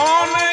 only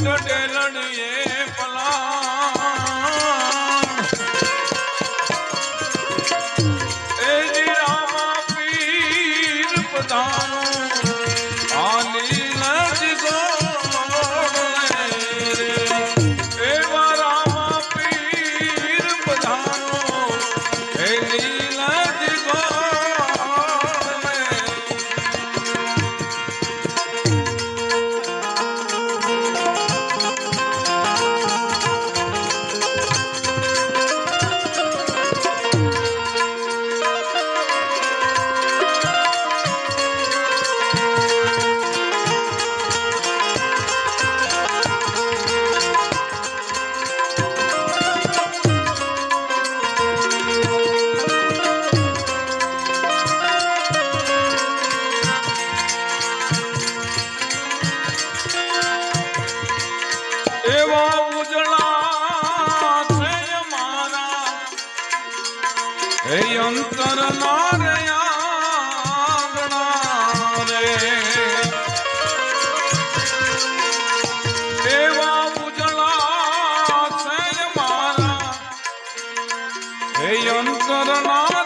લડે લડીએ પલા એ રામા પીર પ્રધાન એવા ઉજળા છે મારા. હે અંતર મારયા એવા ઉજળા છે મારા. હે અંતર ના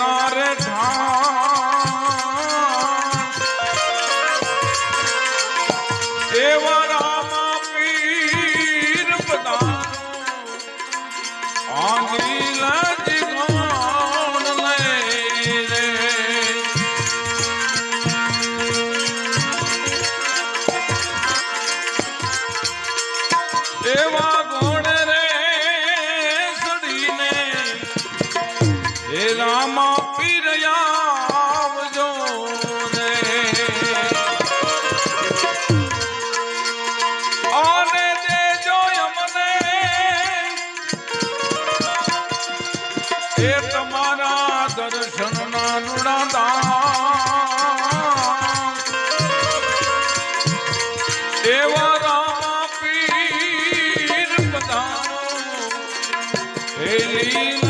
કરનાર એવા રામા પીર બધા આની લાજી ગોણ લે તમારા દર્શન ના નુણાદા એવા રામ પીર પધારો હે